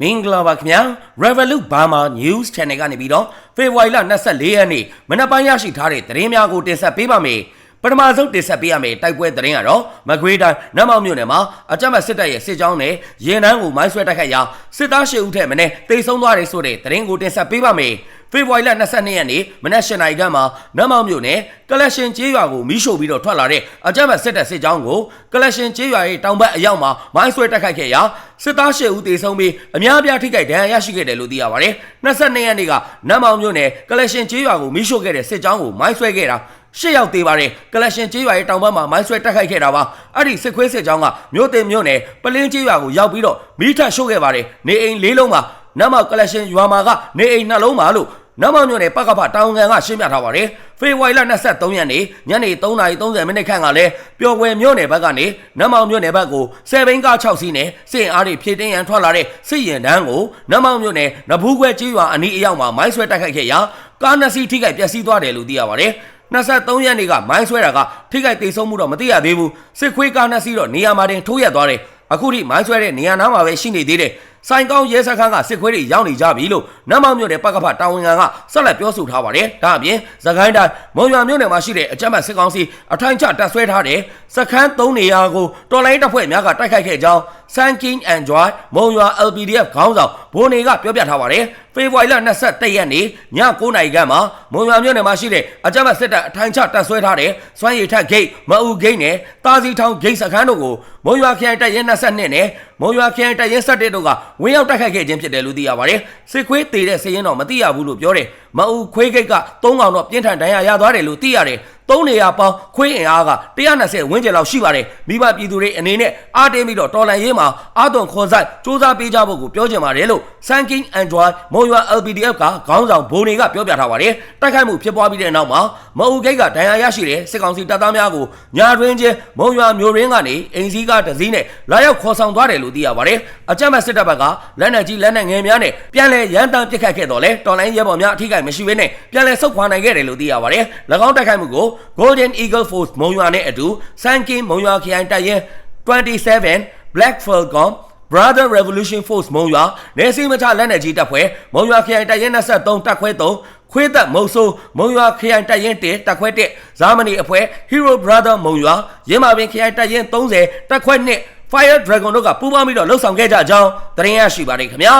မင်္ဂလာပါခင်ဗျာ Revolut Burma News Channel ကနေပြီးတော့ဖေဖော်ဝါရီလ24ရက်နေ့မနက်ပိုင်းရရှိထားတဲ့သတင်းများကိုတင်ဆက်ပေးပါမယ်ပထမဆုံးတင်ဆက်ပေးရမယ့်တိုက်ပွဲသတင်းကတော့မကွေးတိုင်းနတ်မောင်မြို့နယ်မှာအကြမ်းဖက်စစ်တပ်ရဲ့စစ်ကြောင်းနဲ့ရင်နှန်းကိုမိုင်းဆွဲတိုက်ခိုက်ရာစစ်သား၈ဦးထက်မင်းတေဆုံးသွားတယ်ဆိုတဲ့သတင်းကိုတင်ဆက်ပေးပါမယ် ဖေဖော်ဝါရီလ22ရက်နေ့မနက်၈နာရီခန့်မှာနတ်မောင်မြို့နယ်ကလရှင်ကျေးရွာကိုမီးရှို့ပြီးတော့ထွက်လာတဲ့အကြမ်းဖက်စစ်တပ်စစ်ကြောင်းကိုကလရှင်ကျေးရွာရဲ့တောင်ဘက်အရောက်မှာမိုင်းဆွဲတိုက်ခိုက်ခဲ့ရာစစ်သား၈ဦးတေဆုံးပြီးအများအပြားထိခိုက်ဒဏ်ရာရရှိခဲ့တယ်လို့သိရပါတယ်22ရက်နေ့ကနတ်မောင်မြို့နယ်ကလရှင်ကျေးရွာကိုမီးရှို့ခဲ့တဲ့စစ်ကြောင်းကိုမိုင်းဆွဲခဲ့တာရှစ်ယောက်သေးပါတယ်ကလရှင်ကျေးရွာရဲ့တောင်ဘက်မှာမိုင်းဆွဲတက်ခိုက်ခဲ့တာပါအဲ့ဒီစစ်ခွေးစစ်ကြောင်းကမြို့တင်မြို့နယ်ပလင်းကျေးရွာကိုရောက်ပြီးတော့မိထရှို့ခဲ့ပါတယ်နေအိမ်လေးလုံးမှာနတ်မောက်ကလရှင်ရွာမှာကနေအိမ်နှလုံးမှာလို့ နတ်မောက်မြို့နယ်ပကဖတောင်ငံကရှင်းပြထားပါတယ်ဖေဖော်ဝါရီလ23ရက်နေ့ညနေ3:30မိနစ်ခန့်ကလည်းပျော်ွယ်မြို့နယ်ဘက်ကနေနတ်မောက်မြို့နယ်ဘက်ကိုဆယ်ဘင်းကား6စီးနဲ့စစ်အားတွေဖြည့်တင်းရန်ထွက်လာတဲ့စစ်ရင်တန်းကိုနတ်မောက်မြို့နယ်နဘူးခွဲကျေးရွာအနီးအရောက်မှာမိုင်းဆွဲတိုက်ခိုက်ခဲ့ရာကားနှစ်စီးထိခိုက်ပျက်စီးသွားတယ်လို့သိရပါတယ်23ရက်နေ့ကမိုင်းဆွဲတာကထိခိုက်ဒေဆုံးမှုတော့မသိရသေးဘူးစစ်ခွေးကားနှစ်စီးတော့နေရာမှာတင်ထိုးရက်သွားတယ် အခုထိမိုင်းဆွဲတဲ့နေရာနားမှာပဲရှိနေသေးတယ်ဆိုင်ကောင်းရဲစခန်းကစစ်ခွေးတွေရောက်နေကြပြီလို့နတ်မောင်မြို့နယ်ပကဖတာဝန်ခံကဆက်လက်ပြောဆိုထားပါတယ်။ဒါအပြင်သခိုင်းတိုင်းမုံရွာမြို့နယ်မှာရှိတဲ့အကြမ်းဖက်စစ်ကောင်စီအထိုင်းချတပ်ဆွဲထားတဲ့စခန်း၃နေရာကိုတော်လိုင်းတပ်ဖွဲ့များကတိုက်ခိုက်ခဲ့ကြောင်း Sun King and Joy မုံရွာ LPDF ခေါင်းဆောင်ဘိုးနေကပြောပြထားပါတယ်။ဖေဖော်ဝါရီလ21ရက်နေ့ည9:00နာရီခန့်မှာမုံရွာမြို့နယ်မှာရှိတဲ့အကြမ်းဖက်စစ်တပ်အထိုင်းချတပ်ဆွဲထားတဲ့စွမ်းရည်ထက်ဂိတ်မအူဂိတ်နဲ့တာစီထောင်ဂိတ်စခန်းတို့ကိုမုံရွာခရိုင်တပ်ရင်း22နဲ့မုံရွာခရိုင်တပ်ရင်း17တို့ကဝင်းရောက်တိုက်ခိုက်ခဲ့ခြင်းဖြစ်တယ်လို့သိရပါတယ်။စစ်ခွေးတေတဲ့စည်ရင်တော့မသိရဘူးလို့ပြောတယ်။မအူခွေးဂိတ်က3កောင်တော့ပြင်းထန်ဒဏ်ရာရသွားတယ်လို့သိရတယ်။ သုံးနေရပေါင်းခွေးအင်အားက120ဝန်းကျင်လောက်ရှိပါတယ်မိဘပြည်သူတွေအနေနဲ့အားတင်းပြီးတော့တော်လန်ရေးမှာအာသွန်ခွန်ဆိုင်စူးစမ်းပေးကြဖို့ကိုပြောချင်ပါတယ်လို့ Sun King Android မုံရွာ LPDF ကခေါင်းဆောင်ဘိုးနေကပြောပြထားပါတယ်တိုက်ခိုက်မှုဖြစ်ပွားပြီးတဲ့နောက်မှာမအူဂိတ်ကဒဏ်ရာရရှိတဲ့စစ်ကောင်စီတပ်သားများကိုညာတွင်ချင်းမုံရွာမျိုးရင်းကနေအင်စည်းကတစည်းနဲ့လာရောက်ခေါ်ဆောင်သွားတယ်လို့သိရပါတယ်အကြမ်းဖက်စစ်တပ်ဘက်ကလက်နက်ကြီးလက်နက်ငယ်များနဲ့ပြန်လည်ရန်တမ်းပစ်ခတ်ခဲ့တော့လေတော်လိုင်းရဲဘော်များအထိကိမရှိဘဲနဲ့ပြန်လည်ဆုတ်ခွာနိုင်ခဲ့တယ်လို့သိရပါတယ်၎င်းတိုက်ခိုက်မှုကို Golden Eagle Force မုံရွာနဲ့အတူ Sankin မုံရွာခရိုင်တပ်ရင်း27 Black Falcon Brother Revolution Force မုံရွာနေစီမချလက်နက်ကြီးတပ်ဖွဲ့မုံရွာခရိုင်တပ်ရင်း23တပ်ခွဲ3ခွေးသက်မုံဆိုးမုံရွာခရိုင်တပ်ရင်း1တပ်ခွဲ1ဇာမနီအဖွဲ့ Hero Brother မုံရွာရင်းမာပင်ခရိုင်တပ်ရင်း30တပ်ခွဲ2 Fire Dragon တို့ကပူးပေါင်းပြီးတော့လှုပ်ဆောင်ခဲ့ကြကြောင်းသတင်းရရှိပါတယ်ခင်ဗျာ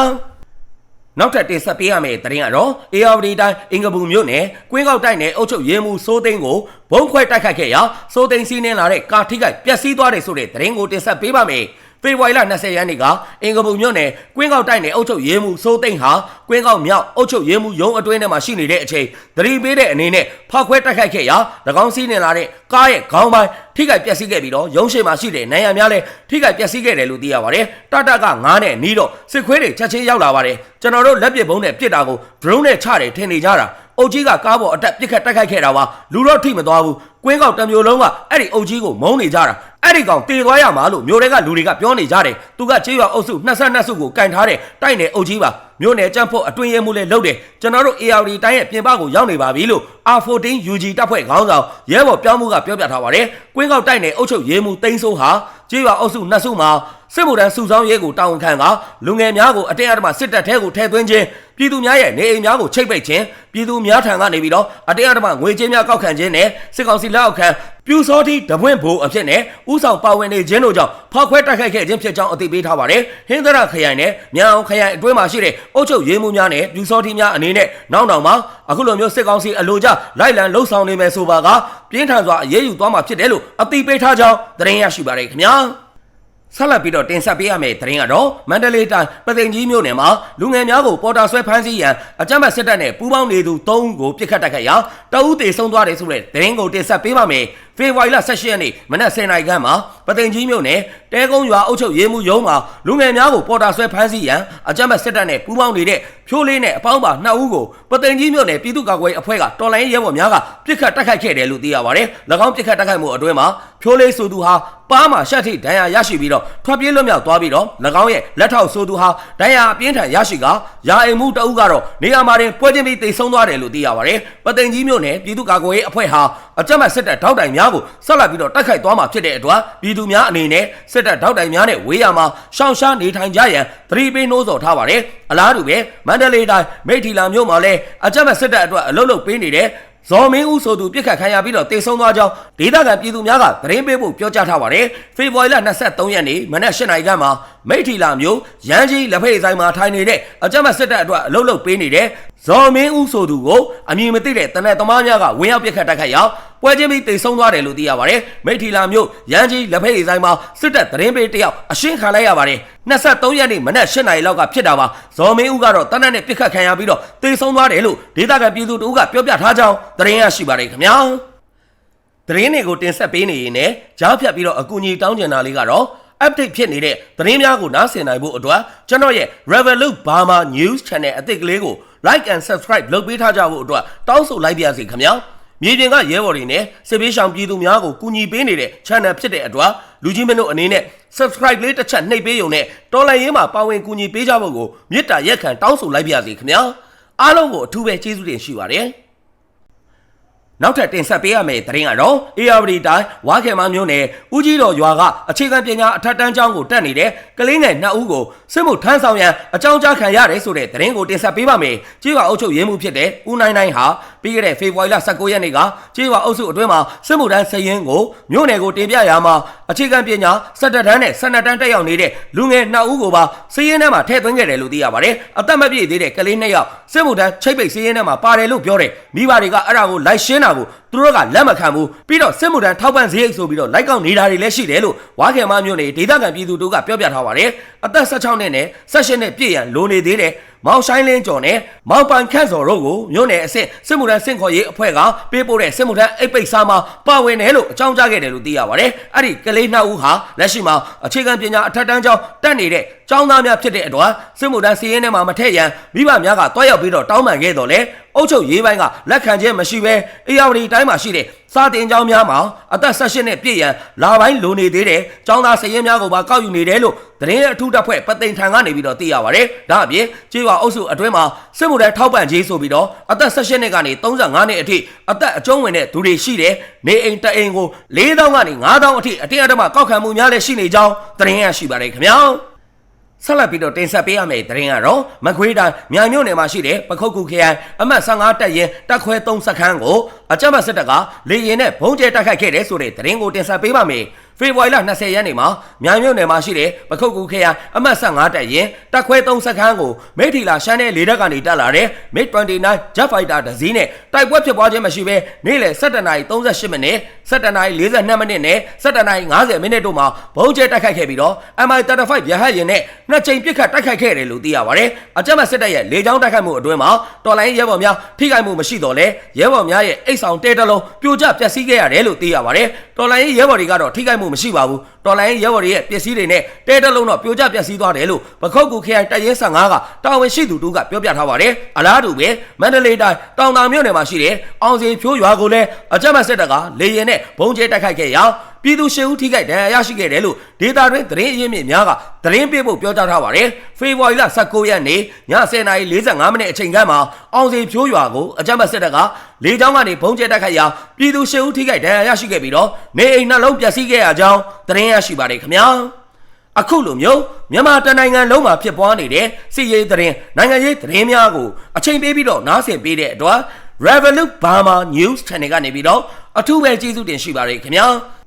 နောက်ထပ်တင်ဆက်ပေးရမယ့်သတင်းကတော့ ARD တိုင်းအင်္ဂပူမြို့နယ်ကွင်းကောက်တိုက်နယ်အုပ်ချုပ်ရေးမှူးစိုးသိန်းကိုဘုံခွဲတိုက်ခိုက်ခဲ့ရာစိုးသိန်းစီးနှင်းလာတဲ့ကာထိခိုက်ပျက်စီးသွားတယ်ဆိုတဲ့သတင်းကိုတင်ဆက်ပေးပါမယ်။ဖေဖော်ဝါရီလ20ရက်နေ့ကအင်္ဂပူမြို့နယ်ကွင်းကောက်တိုက်နယ်အုပ်ချုပ်ရေးမှူးစိုးသိန်းဟာကွင်းကောက်မြောက်အုပ်ချုပ်ရေးမှူးရုံးအတွင်းထဲမှာရှိနေတဲ့အချိန်သတိပေးတဲ့အနေနဲ့ဖောက်ခွဲတိုက်ခိုက်ခဲ့ရာ၎င်းစီးနှင်းလာတဲ့ကားရဲ့ခေါင်းပိုင်း ထိခိုက်ပျက်စီးခဲ့ပြီးတော့ရုံးရှိမှာရှိတဲ့နိုင်ရများလည်းထိခိုက်ပျက်စီးခဲ့တယ်လို့သိရပါတယ်။တတက9နဲ့နီးတော့စစ်ခွေးတွေချက်ချင်းရောက်လာပါတယ်။ကျွန်တော်တို့လက်ပစ်ဘုံနဲ့ပစ်တာကို drone နဲ့ချတယ်ထင်နေကြတာ။အုတ်ကြီးကကားပေါ်အတက်ပစ်ခတ်တိုက်ခိုက်ခဲ့တာပါလူတော့ထိမသွားဘူးကွင်းကောက်တမျိုးလုံးကအဲ့ဒီအုတ်ကြီးကိုမုန်းနေကြတာအဲ့ဒီကောင်တေသွားရမှာလို့မျိုးတွေကလူတွေကပြောနေကြတယ်သူကချေးရွာအုပ်စု22စုကိုကင်ထားတဲ့တိုက်နယ်အုပ်ကြီးပါ မြို့နယ်ကြမ်းဖို့အတွင်းရဲမှုလဲလုပ်တယ်ကျွန်တော်တို့ ARD တိုင်းရဲ့ပြင်ပကိုရောက်နေပါပြီလို့ R14 UG တပ်ဖွဲ့ခေါင်းဆောင်ရဲဘော်ပြောင်းမှုကပြောပြထားပါတယ်ကွင်းကောက်တိုက်နယ်အုပ်ချုပ်ရေးမှုတိန်းဆိုးဟာချေးရွာအုပ်စုနှစ်စုမှာ စစ်မှုထမ်းစုဆောင်းရေးကိုတာဝန်ခံကလူငယ်များကိုအတင်းအဓမ္မစစ်တပ်ထဲကိုထည့်သွင်းခြင်းပြည်သူများရဲ့နေအိမ်များကိုချိတ်ပိတ်ခြင်းပြည်သူများထံကနေပြီးတော့အတင်းအဓမ္မငွေကြေးများကောက်ခံခြင်းနဲ့စစ်ကောင်စီလက်အောက်ခံပြူစောတိတပွင့်ဘိုးအဖြစ်နဲ့ဥဆောင်ပါဝင်နေခြင်းတို့ကြောင့်ဖောက်ခွဲတိုက်ခိုက်ခဲ့ခြင်းဖြစ်ကြောင်းအသိပေးထားပါတယ်ဟင်းသရခရိုင်နဲ့မြောင်ခရိုင်အတွင်းမှာရှိတဲ့အုပ်ချုပ်ရေးမှုများနဲ့ပြူစောတိများအနေနဲ့နောက်တောင်မှာအခုလိုမျိုးစစ်ကောင်စီအလိုကျလိုက်လံလှုပ်ဆောင်နေမယ်ဆိုပါကပြင်းထန်စွာအရေးယူသွားမှာဖြစ်တယ်လို့အသိပေးထားကြောင်းသတင်းရရှိပါတယ်ခင်ဗျာ ဆက်လက်ပြီးတော့တင်ဆက်ပေးရမယ့်သတင်းကတော့မန္တလေးတိုင်းပသိမ်ကြီးမြို့နယ်မှာလူငယ်များကိုပေါ်တာဆွဲဖမ်းဆီးရန်အကြမ်းဖက်စစ်တပ်နဲ့ပူးပေါင်းနေသူ၃ဦးကိုပြစ်ခတ်တိုက်ခိုက်ရာတအူးတေဆုံးသွားတယ်ဆိုတဲ့သတင်းကိုတင်ဆက်ပေးပါမယ်။ဖေဖော်ဝါရီလ18ရက်နေ့မနက်10:00နာရီခန့်မှာပသိမ်ကြီးမြို့နယ်တဲကုန်းရွာအုပ်ချုပ်ရေးမှူးရုံးမှာလူငယ်များကိုပေါ်တာဆွဲဖမ်းဆီးရန်အကြမ်းဖက်စစ်တပ်နဲ့ပူးပေါင်းနေတဲ့ဖြိုးလေးနဲ့အပေါင်းပါ2ဦးကိုပသိမ်ကြီးမြို့နယ်ပြည်သူ့ကာကွယ်ရေးအဖွဲ့ကတော်လိုင်းရဲဘော်များကပြစ်ခတ်တိုက်ခိုက်ခဲ့တယ်လို့သိရပါတယ်။၎င်းပြစ်ခတ်တိုက်ခိုက်မှုအတွင်းမှာဖြိုးလေးဆိုသူဟာပါးမှာရှက်ထိဒဏ်ရာရရှိပြီးတော့ထွက်ပြေးလွတ်မြောက်သွားပြီးတော့၎င်းရဲ့လက်ထောက်ဆိုသူဟာဒဏ်ရာအပြင်းထန်ရရှိကရာအိမ်မှုတအုပ်ကတော့နေရာမှာတင်ပွဲချင်းပြီးတိတ်ဆုံးသွားတယ်လို့သိရပါတယ်။ပသိမ်ကြီးမြို့နယ်ပြည်သူ့ကာကွယ်ရေးအဖွဲ့ဟာအကြမ်းဖက်စစ်တပ်ထောက်တိုင်များများကိုဆက်လက်ပြီးတော့တိုက်ခိုက်သွားမှာဖြစ်တဲ့အတွက်ပြည်သူများအနေနဲ့စစ်တပ်ထောက်တိုင်များနဲ့ဝေးရမှာရှောင်ရှားနေထိုင်ကြရန်သတိပေးနှိုးဆော်ထားပါတယ်အလားတူပဲမန္တလေးတိုင်းမိထီလာမြို့မှာလည်းအကြမ်းဖက်စစ်တပ်အတွက်အလုတ်လုတ်ပေးနေတဲ့ဇော်မင်းဦးဆိုသူပြစ်ခတ်ခံရပြီးတော့တေဆုံးသွားကြောင်းဒေသခံပြည်သူများကသတင်းပေးဖို့ပြောကြားထားပါတယ်ဖေဖော်ဝါရီလ23ရက်နေ့မနက်8နာရီခန့်မှာမိထီလာမျိုးရန်ကြီးလက်ဖက်ဆိုင်မှာထိုင်နေတဲ့အကြမ်းဖက်စစ်တပ်အတွက်အလုတ်လုတ်ပေးနေတဲ့ဇော်မင်းဦးဆိုသူကိုအမည်မသိတဲ့တနက်သမားများကဝင်ရောက်ပြစ်ခတ်တိုက်ခိုက်ရောက် ပွဲချင်းပြီးတေဆုံးသွားတယ်လို့သိရပါတယ်မိထီလာမျိုးရန်ကြီးလက်ဖက်ဆိုင်မှာစစ်တပ်သတင်းပေးတယောက်အရှင်းခံလိုက်ရပါတယ်23ရက်နေ့မနက်8နာရီလောက်ကဖြစ်တာပါဇော်မင်းဦးကတော့တနက်နဲ့ပြစ်ခတ်ခံရပြီးတော့တေဆုံးသွားတယ်လို့ဒေသခံပြည်သူတို့ကပြောပြထားကြောင်းသတင်းရရှိပါတယ်ခင်ဗျာသတင်းတွေကိုတင်ဆက်ပေးနေရင်လည်းကြားဖြတ်ပြီးတော့အကူအညီတောင်းကျင်တာလေးကတော့ update ဖြစ်နေတဲ့သတင်းများကိုနားဆင်နိုင်ဖို့အတွက်ကျွန်တော်ရဲ့ Revolut Burma News Channel အသစ်ကလေးကို like and subscribe လုပ်ပေးထားကြဖို့အတွက်တောင်းဆိုလိုက်ပါရစေခင်ဗျာ မြေပြင်ကရဲဘော်တွေနဲ့စစ်ပေးဆောင်ပြည်သူများကိုကူညီပေးနေတဲ့ channel ဖြစ်တဲ့အတွက်လူကြီးမင်းတို့အနေနဲ့ subscribe လေးတစ်ချက်နှိပ်ပေးရုံနဲ့တော်လိုင်းရေးမှာပါဝင်ကူညီပေးကြဖို့ကိုမေတ္တာရက်ခံတောင်းဆိုလိုက်ပါရစေခင်ဗျာအားလုံးကိုအထူးပဲကျေးဇူးတင်ရှိပါတယ်နောက်ထပ်တင်ဆက်ပေးရမယ့်သတင်းကတော့ ARD တိုင်းဝါခေမမျိုးနယ်ဦးကြီးတော်ရွာကအခြေခံပညာအထက်တန်းကျောင်းကိုတက်နေတဲ့ကလေးငယ်နှစ်ဦးကိုစစ်မှုထမ်းဆောင်ရန်အကြောင်းကြားခံရတယ်ဆိုတဲ့သတင်းကိုတင်ဆက်ပေးပါမယ်။ကြေးရွာအုပ်ချုပ်ရေးမှုဖြစ်တဲ့ဦးနိုင်နိုင်ဟာ ပြီးခဲ့တဲ့ဖေဖော်ဝါရီလ19ရက်နေ့ကကြေးရွာအုပ်စုအတွင်းမှာစစ်မှုထမ်းစရင်ကိုမြို့နယ်ကိုတင်ပြရာမှာအခြေခံပညာစက်တက်တန်းနဲ့စနက်တန်းတက်ရောက်နေတဲ့လူငယ်နှစ်ဦးကိုပါစရင်ထဲမှာထည့်သွင်းခဲ့တယ်လို့သိရပါတယ်။အသက်မပြည့်သေးတဲ့ကလေးနှစ်ယောက်စစ်မှုထမ်းချိတ်ပိတ်စရင်ထဲမှာပါတယ်လို့ပြောတယ်။မိဘတွေကအဲ့ဒါကိုလိုက်ရှင်းတာကို သူတို့ကလက်မခံဘူးပြီးတော့စစ်မှုထမ်းထောက်ပံ့စရိတ်ဆိုပြီးတော့လိုက်ကောက်နေတာတွေလည်းရှိတယ်လို့ဝါခေမမျိုးနယ်ဒေသခံပြည်သူတို့ကပြောပြထားပါတယ်အသက်16နှစ်နဲ့18နှစ်ပြည့်ရန်လိုနေသေးတယ်မောင်ဆိုင်လင်းကျော်နဲ့မောင်ပန်ခန့်စော်တို့ကိုမြို့နယ်အဆင့်စစ်မှုထမ်းစင့်ခေါ်ရေးအဖွဲ့ကပေးပို့တဲ့စစ်မှုထမ်းအိတ်ပိတ်စာမှာပါဝင်တယ်လို့အကြောင်းကြားခဲ့တယ်လို့သိရပါတယ်။အဲ့ဒီကလေးနှစ်ဦးဟာလက်ရှိမှာအခြေခံပညာအထက်တန်းကျောင်းတက်နေတဲ့ကျောင်းသားများဖြစ်တဲ့အတွက်စစ်မှုထမ်းစီးရင်ထဲမှာမထည့်ရန်မိဘများကတွားရောက်ပြီးတော့တောင်းပန်ခဲ့တော်လဲအုပ်ချုပ်ရေးပိုင်းကလက်ခံခြင်းမရှိဘဲအေယာဝတီတိုင်းမှာရှိတဲ့စာတင်ကျောင်းများမှာအသက်16နှစ်ပြည့်ရန်လာပိုင်းလိုနေသေးတယ်ကျောင်းသားစရင်များကိုပါကောက်ယူနေတယ်လို့သတင်းအထူးတပ်ဖွဲ့ပသိမ်ထံကနေပြီးတော့သိရပါတယ်။ဒါအပြင်ကျေးရွာအုပ်စုအတွင်းမှာစစ်မှုထမ်းထောက်ပံ့ခြင်းဆိုပြီးတော့အသက်16နှစ်ကနေ35နှစ်အထိအသက်အကျုံးဝင်တဲ့သူတွေရှိတယ်။နေအိမ်တအိမ်ကို4000ကနေ9000အထိအတင်းအဓမ္မကောက်ခံမှုများလည်းရှိနေကြောင်းသတင်းရရှိပါတယ်ခင်ဗျာ။ ဆက်လက်ပြီးတော့တင်ဆက်ပေးရမယ့်သတင်းကတော့မကွေးတိုင်းမြိုင်မြို့နယ်မှာရှိတဲ့ပခုတ်ကူခရိုင်အမှတ်15တပ်ရင်တပ်ခွဲ3စခန်းကိုအကြမ်းဖက်စစ်တပ်ကလေရင်နဲ့ဘုံကျဲတိုက်ခိုက်ခဲ့တဲ့ဆိုတဲ့သတင်းကိုတင်ဆက်ပေးပါမယ်။ဖေဖော်ဝါရီလ20ရက်နေ့မှာမြိုင်မြို့နယ်မှာရှိတဲ့ပခုတ်ကူခရိုင်အမှတ်15တပ်ရင်တပ်ခွဲ3စခန်းကိုမိထီလာရှမ်းနယ်လေတပ်ကနေတက်လာတဲ့ MiG-29 Jet Fighter တစ်စီးနဲ့တိုက်ပွဲဖြစ်ပွားခြင်းမရှိဘဲနေ့လယ်17:38မိနစ်17:42မိနစ်နဲ့17:50မိနစ်တို့မှာဘုံကျဲတိုက်ခိုက်ခဲ့ပြီးတော့ MI-35 ရဟတ်ယာဉ်နဲ့နှစ်ကြိမ်ပစ်ခတ်တိုက်ခိုက်ခဲ့တယ်လို့သိရပါတယ်။အကြမ်းဖက်စစ်တပ်ရဲ့လေကြောင်းတိုက်ခိုက်မှုအတွင်းမှာတော်လိုင်းရဲဘော်များထိခိုက်မှုမရှိတော့လဲရဲဘော်များရဲ့အိတ်ဆောင်တဲတလုံးပြိုကျပျက်စီးခဲ့ရတယ်လို့သိရပါတယ်။တော်လိုင်းရဲဘော်တွေကတော့ထိခိုက်မှုမရှိပါဘူး။ တော်လိုင်းရဲဘော်တွေရဲ့ပစ္စည်းတွေနဲ့တဲတလုံးတော့ပြိုကျပျက်စီးသွားတယ်လို့ပခုတ်ကူခရိုင်တရဲ15ကတာဝန်ရှိသူတို့ကပြောပြထားပါတယ်။အလားတူပဲမန္တလေးတိုင်းတောင်တာမြို့နယ်မှာရှိတဲ့အောင်စီဖြိုးရွာကိုလည်းအကြမ်းဖက်စစ်တပ်ကလေရင်နဲ့ဘုံကျဲတိုက်ခိုက်ခဲ့ရာ ပြည်သူရှေ့ဦးထိခိုက်ဒဏ်ရာရရှိခဲ့တယ်လို့ဒေတာတွင်သတင်းအရင်းမြစ်များကသတင်းပေးဖို့ပြောကြားထားပါတယ်။ဖေဖော်ဝါရီလ19ရက်နေ့ည10:45မိနစ်အချိန်ခန့်မှာအောင်စီဖြိုးရွာကိုအကြမ်းဖက်စစ်တပ်ကလေကြောင်းကနေဘုံကျဲတိုက်ခိုက်ရာပြည်သူရှေ့ဦးထိခိုက်ဒဏ်ရာရရှိခဲ့ပြီးတော့နေအိမ်နှလုံးပျက်စီးခဲ့ရကြောင်းသတင်းရရှိပါတယ်ခင်ဗျာ။အခုလိုမျိုးမြန်မာတနိုင်ငံလုံးမှာဖြစ်ပွားနေတဲ့စစ်ရေးသတင်းနိုင်ငံရေးသတင်းများကိုအချိန်ပေးပြီးတော့နားဆင်ပေးတဲ့အတွက် Revolut Burma News Channel ကနေပြီးတော့အထူးပဲကျေးဇူးတင်ရှိပါတယ်ခင်ဗျာ